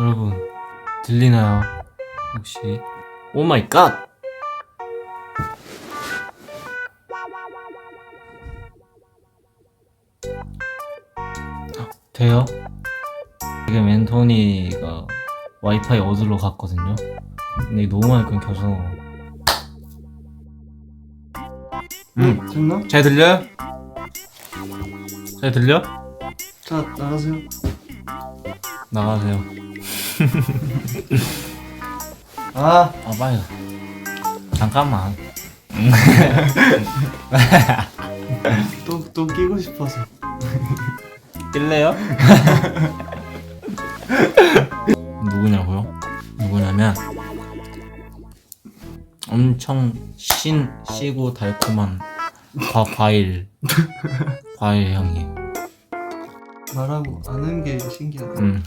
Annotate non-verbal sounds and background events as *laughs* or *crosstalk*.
여러분 들리나요? 혹시 오 마이 갓! 돼요? 지금 앤토니가 와이파이 얻으러 갔거든요. 근데 너무 많이 끊겨서. 음, 됐나? 잘 들려요? 잘 들려? 자 나가세요. 나가세요. 아 아, 빨리. 잠깐만. *laughs* 또 또 끼고 싶어서. 낄래요? *laughs* 누구냐고요? 누구냐면 엄청 신 시고 달콤한 과, 과일 *laughs* 과일 향이에요. 말하고 아는 게 신기하다. 음.